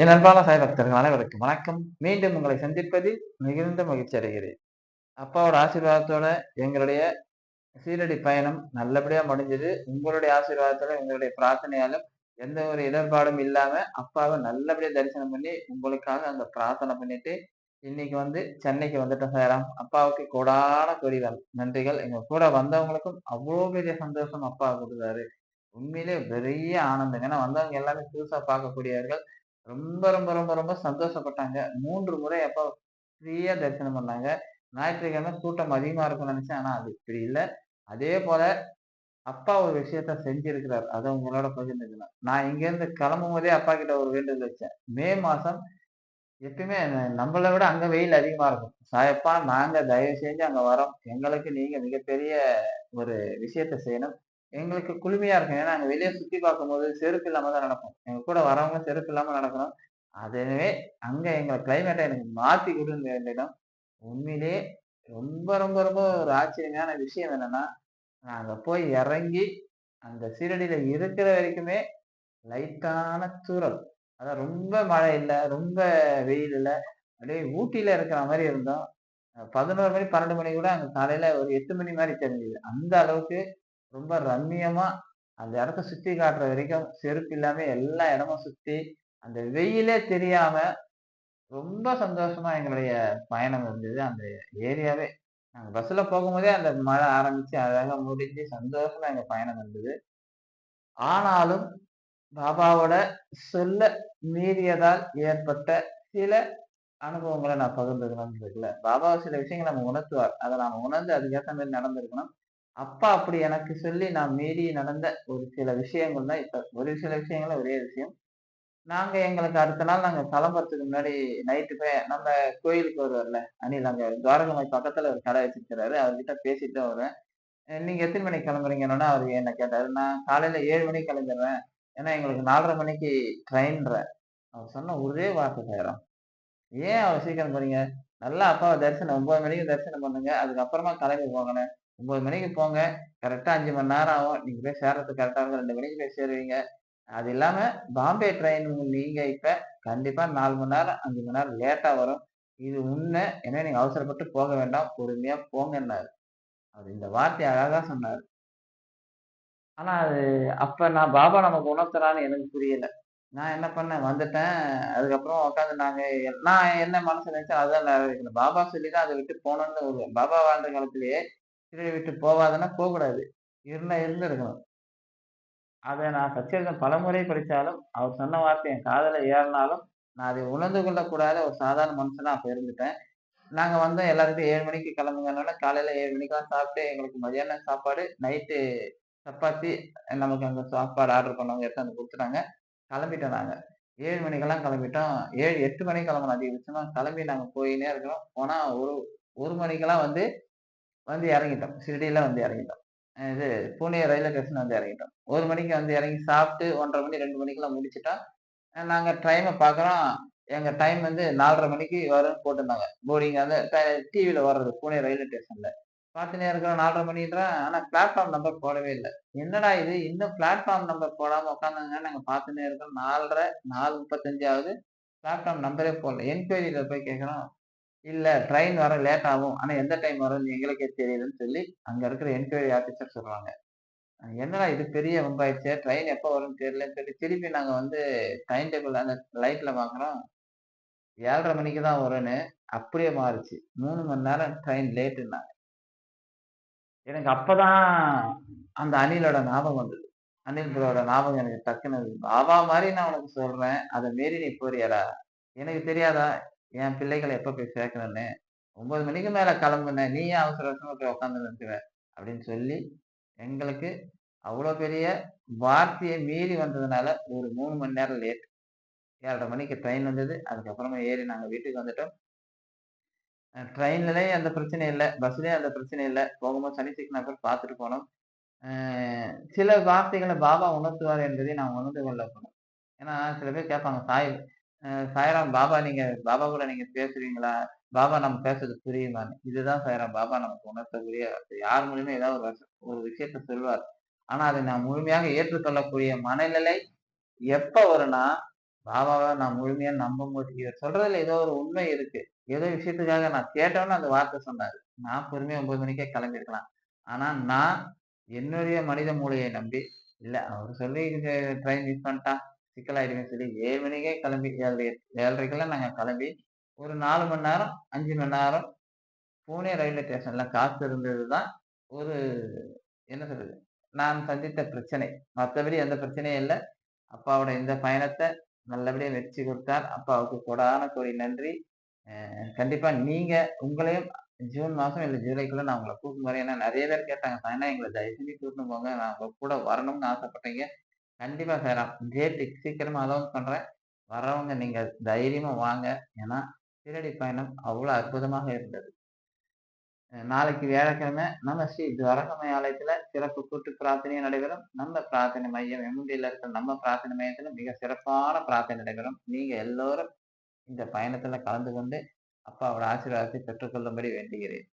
என் அன்பான சாய் பக்தர்கள் அனைவருக்கும் வணக்கம். மீண்டும் உங்களை சந்திப்பதில் மிகுந்த மகிழ்ச்சி அடைகிறேன். அப்பாவோட ஆசீர்வாதத்தோட எங்களுடைய சீரடி பயணம் நல்லபடியா முடிஞ்சது. உங்களுடைய ஆசீர்வாதத்தோட உங்களுடைய பிரார்த்தனையாலும் எந்த ஒரு இடர்பாடும் இல்லாம அப்பாவை நல்லபடியா தரிசனம் பண்ணி உங்களுக்காக அந்த பிரார்த்தனை பண்ணிட்டு இன்னைக்கு வந்து சென்னைக்கு வந்துட்டோம் சாராம் அப்பாவுக்கு கூடான கொடிகள் நன்றிகள். எங்க கூட வந்தவங்களுக்கும் அவ்வளோ பெரிய சந்தோஷம் அப்பா கொடுத்தாரு. உண்மையிலே பெரிய ஆனந்தம் ஏன்னா வந்தவங்க எல்லாமே புதுசா பார்க்கக்கூடியவர்கள். ரொம்ப ரொம்ப ரொம்ப ரொம்ப சந்தோஷப்பட்டாங்க. மூன்று முறை எப்போ ஃப்ரீயா தரிசனம் பண்ணாங்க. ஞாயிற்றுக்கிழமை கூட்டம் அதிகமா இருக்கும்னு நினைச்சேன். ஆனா அது இப்படி இல்லை. அதே போல அப்பா ஒரு விஷயத்த செஞ்சிருக்கிறார். அதை உங்களோட பகிர்ந்துக்கலாம். நான் இங்கேருந்து கிளம்பும் போதே அப்பா கிட்ட ஒரு வேண்டுதல் வச்சேன். மே மாசம் எப்பயுமே நம்மளை விட அங்க வெயில் அதிகமா இருக்கும். சாயப்பா நாங்க தயவு செஞ்சு அங்க வரோம். எங்களுக்கு நீங்க மிகப்பெரிய ஒரு விஷயத்த செய்யணும். எங்களுக்கு குளுமையா இருக்கும். ஏன்னா அங்க வெளியே சுத்தி பார்க்கும்போது செருப்பு இல்லாம தான் நடக்கும். எங்க கூட வரவங்க செருப்பு இல்லாம நடக்கணும். அதுவே அங்க எங்களை கிளைமேட்டை எனக்கு மாத்தி கொடுங்க இடம். உண்மையிலே ரொம்ப ரொம்ப ரொம்ப ஒரு ஆச்சரியமான விஷயம் என்னன்னா நாங்க போய் இறங்கி அந்த சீரடியில இருக்கிற வரைக்குமே லைட்டான தூரல் அதான் ரொம்ப மழை இல்லை ரொம்ப வெயில் இல்லை. அப்படியே ஊட்டியில இருக்கிற மாதிரி இருந்தோம். பதினோரு மணி பன்னெண்டு மணி கூட அங்க காலையில ஒரு எட்டு மணி மாதிரி தெரிஞ்சது. அந்த அளவுக்கு ரொம்ப ரம்மியமா அந்த இடத்த சுத்தி காட்டுற வரைக்கும் செருப்பு இல்லாம எல்லா இடமும் சுத்தி அந்த வெயிலே தெரியாம ரொம்ப சந்தோஷமா எங்களுடைய பயணம் இருந்தது. அந்த ஏரியாவே நாங்கள் பஸ்ஸில் போகும்போதே அந்த மழை ஆரம்பித்து அழகாக முடிஞ்சு சந்தோஷமா எங்கள் பயணம் இருந்தது. ஆனாலும் பாபாவோட சொல்ல மீறியதால் ஏற்பட்ட சில அனுபவங்களை நான் பகிர்ந்துக்கணும்னு இருக்குல்ல பாபா சில விஷயங்களை நம்ம உணர்த்துவார். அதை நாம் உணர்ந்து அதுக்கேற்ற மாதிரி நடந்திருக்கணும். அப்பா அப்படி எனக்கு சொல்லி நான் மீறி நடந்த ஒரு சில விஷயங்கள் தான் இப்ப ஒரு சில விஷயங்கள ஒரே விஷயம். நாங்க எங்களுக்கு அடுத்த நாள் நாங்க கிளம்புறதுக்கு முன்னாடி நைட்டு போய் நம்ம கோயிலுக்கு வருவார்ல அணில் அங்க துவாரகமாய் பக்கத்துல ஒரு கடை வச்சிருக்கிறாரு. அவர்கிட்ட பேசிட்டு வருவேன். நீங்க எத்தனை மணிக்கு கிளம்புறீங்கன்னா அவர் என்ன கேட்டாரு. நான் காலையில ஏழு மணிக்கு கிளம்பிடுறேன். ஏன்னா எங்களுக்கு நாலரை மணிக்கு ட்ரெயின்ற அவர் சொன்ன ஒரே வார்த்தை செய்யறோம் ஏன் அவர் சீக்கிரம் போறீங்க? நல்லா அப்பாவை தரிசனம் ஒன்பது மணிக்கு தரிசனம் பண்ணுங்க. அதுக்கப்புறமா கிளம்பி போகணும் ஒன்பது மணிக்கு போங்க. கரெக்டாக அஞ்சு மணி நேரம் ஆகும். நீங்கள் போய் சேர்றதுக்கு கரெக்டாக இருக்கும் ரெண்டு மணிக்கு போய் சேருவீங்க. அது இல்லாமல் பாம்பே ட்ரெயின் நீங்கள் இப்போ கண்டிப்பாக நாலு மணி நேரம் அஞ்சு மணி நேரம் லேட்டாக வரும். இது உண்மை ஏன்னா நீங்கள் அவசரப்பட்டு போக வேண்டாம். பொறுமையாக போங்கன்னாரு. அவர் இந்த வார்த்தை அழகாக சொன்னார். ஆனால் அது அப்போ நான் பாபா நமக்கு உணர்த்துறான்னு எனக்கு புரியலை. நான் என்ன பண்ணேன்? வந்துட்டேன். அதுக்கப்புறம் உட்காந்து நாங்கள் நான் என்ன மனசு நினைச்சேன் அதான் பாபா சொல்லி தான் அதை விட்டு போனோன்னு ஒரு பாபா வாழ்ந்த காலத்திலேயே சிறையை விட்டு போவாதுன்னா போகக்கூடாது. இருந்தா இருந்து இருக்கணும்? அதை நான் சச்சரிதம் பலமுறை படித்தாலும் அவர் சொன்ன வார்த்தை என் காதல ஏறினாலும் நான் அதை உணர்ந்து கொள்ளக்கூடாத ஒரு சாதாரண மனுஷனா அப்போ இருந்துட்டேன். நாங்கள் வந்தோம் எல்லாருக்கும் ஏழு மணிக்கு கிளம்புங்கனால காலையில் ஏழு மணிக்கெல்லாம் சாப்பிட்டு எங்களுக்கு மதியானம் சாப்பாடு நைட்டு சப்பாத்தி நமக்கு அங்கே சாப்பாடு ஆர்டர் பண்ணவங்க எடுத்து கொடுத்துட்டாங்க. கிளம்பிட்டோம் நாங்கள் ஏழு மணிக்கெல்லாம் கிளம்பிட்டோம். ஏழு எட்டு மணிக்கு கிளம்பணும் அதிகபட்சமாக கிளம்பி நாங்கள் போயினே இருக்கிறோம். போனால் ஒரு ஒரு மணிக்கெல்லாம் வந்து வந்து இறங்கிட்டோம். ஷிரடியில வந்து இறங்கிட்டோம். இது பூனே ரயில்வே ஸ்டேஷன் வந்து இறங்கிட்டோம். ஒரு மணிக்கு வந்து இறங்கி சாப்பிட்டு ஒன்றரை மணி ரெண்டு மணிக்கெல்லாம் முடிச்சுட்டோம் நாங்கள் டைமை பார்க்குறோம் எங்கள் டைம் வந்து நாலரை மணிக்கு வரும்னு போட்டிருந்தாங்க. போர்டிங் அந்த டிவியில் வர்றது பூனே ரயில்வே ஸ்டேஷனில் பார்த்துனே இருக்கிறோம். நாலரை மணின்றான் ஆனால் பிளாட்ஃபார்ம் நம்பர் போடவே இல்லை. என்னடா இது? இன்னும் பிளாட்ஃபார்ம் நம்பர் போடாமல் உட்காந்துங்க நாங்கள் பார்த்துனே இருக்கிறோம். நாலரை நாலு முப்பத்தஞ்சாவது பிளாட்ஃபார்ம் நம்பரே போடல. என்கொயரியில் போய் கேட்குறோம் இல்ல ட்ரெயின் வர லேட் ஆகும். ஆனா எந்த டைம் வரும்னு எங்களுக்கே தெரியலன்னு சொல்லி, அங்க இருக்கிற என்கொயரி ஆஃபீசர் சொல்றாங்க. என்னடா இது பெரிய வம்பாயிடுச்சு ட்ரெயின் எப்போ வரும்னு தெரியலன்னு சொல்லி, திருப்பி நாங்க வந்து டைம் டேபிள் அந்த லைட்ல பாக்குறோம் ஏழரை மணிக்கு தான் வரும்னு, அப்படியே மாறுச்சு. மூணு மணி நேரம் ட்ரெயின் லேட்டுன்னாங்க. எனக்கு அப்பதான் அந்த அணிலோட ஞாபகம் வந்தது. அனில் ப்ரோட ஞாபகம் எனக்கு டக்குன்னு அவா மாதிரி நான் உனக்கு சொல்றேன். அதை மீறி நீ போறியாரா எனக்கு தெரியாதா? என் பிள்ளைகளை எப்போ போய் சேர்க்கணும்னு? ஒன்பது மணிக்கு மேலே கிளம்புன நீ ஏன் அவசர அவசரமாக போய் உட்காந்து நிற்கிற அப்படின்னு சொல்லி எங்களுக்கு அவ்வளோ பெரிய வார்த்தையை மீறி வந்ததுனால ஒரு மூணு மணி நேரம் லேட் ஏழரை மணிக்கு ட்ரெயின் வந்தது. அதுக்கப்புறமா ஏறி நாங்கள் வீட்டுக்கு வந்துட்டோம். ட்ரெயின்லயும் அந்த பிரச்சனை இல்லை. பஸ்லேயே அந்த பிரச்சனை இல்லை. போகும்போது சனி சிக்னா பார்த்துட்டு போனோம். சில வார்த்தைகளை பாபா உணர்த்துவார் என்பதை நான் உணர்ந்து கொள்ளப்படும் ஏன்னா சில பேர் கேட்பாங்க சாய் சாய்ராம் பாபா நீங்க பாபா கூட நீங்க பேசுறீங்களா? பாபா நம்ம பேசுறது புரியுமான்னு இதுதான் சாய்ராம் பாபா நமக்கு உணர்த்தக்கூடிய யார் மூலியமே ஏதாவது ஒரு ஒரு விஷயத்த சொல்வார். ஆனா அதை நான் முழுமையாக ஏற்றுக்கொள்ளக்கூடிய மனநிலை எப்ப வரும்னா பாபாவை நான் முழுமையா நம்ப இவர் சொல்றதுல ஏதோ ஒரு உண்மை இருக்கு. ஏதோ விஷயத்துக்காக நான் கேட்டோன்னு அந்த வார்த்தை சொன்னாரு. நான் பொறுமையா ஒன்பது மணிக்கே கிளம்பியிருக்கலாம். ஆனா நான் என்னுடைய மனித மூலையை நம்பி இல்ல அவர் சொல்லி ட்ரெயின் மிஸ் பண்ணிட்டான். சிக்கலாயிடுவேன்னு சொல்லி ஏழு மணிக்கே கிளம்பி ஏழரை ஏழரைக்கெல்லாம் நாங்கள் கிளம்பி ஒரு நாலு மணி நேரம் அஞ்சு மணி நேரம் பூனே ரயில்வே ஸ்டேஷன்ல காத்து இருந்தது தான் ஒரு என்ன சொல்றது நான் சந்தித்த பிரச்சனை. மற்றபடி எந்த பிரச்சனையும் இல்லை. அப்பாவோட இந்த பயணத்தை நல்லபடியாக வெற்றி கொடுத்தார். அப்பாவுக்கு கொடான கோடி நன்றி. கண்டிப்பாக நீங்கள் உங்களையும் ஜூன் மாதம் இல்லை ஜூலைக்குள்ளே நான் உங்களை கூப்பிட்டு வரேன் ஏன்னா நிறைய பேர் கேட்டாங்க சாயனா எங்களை தயவு செஞ்சு கூட்டிட்டு போங்க. நான் உங்க கூட வரணும்னு ஆசைப்பட்டீங்க. கண்டிப்பா சேராம் டேட் சீக்கிரமா அலௌன்ஸ் பண்றேன். வரவங்க நீங்க தைரியமா வாங்க. ஏன்னா திருடி பயணம் அவ்வளவு அற்புதமாக இருந்தது. நாளைக்கு வியாழக்கிழமை நம்ம ஸ்ரீ துவரகமய ஆலயத்துல சிறப்பு கூட்டு பிரார்த்தனையும் நடைபெறும். நம்ம பிரார்த்தனை மையம் எம்முடியில இருக்கிற நம்ம பிரார்த்தனை மையத்துல மிக சிறப்பான பிரார்த்தனை நடைபெறும். நீங்க எல்லோரும் இந்த பயணத்துல கலந்து கொண்டு அப்பாவோட ஆசீர்வாதத்தை பெற்றுக்கொள்ளும்படி வேண்டுகிறேன்.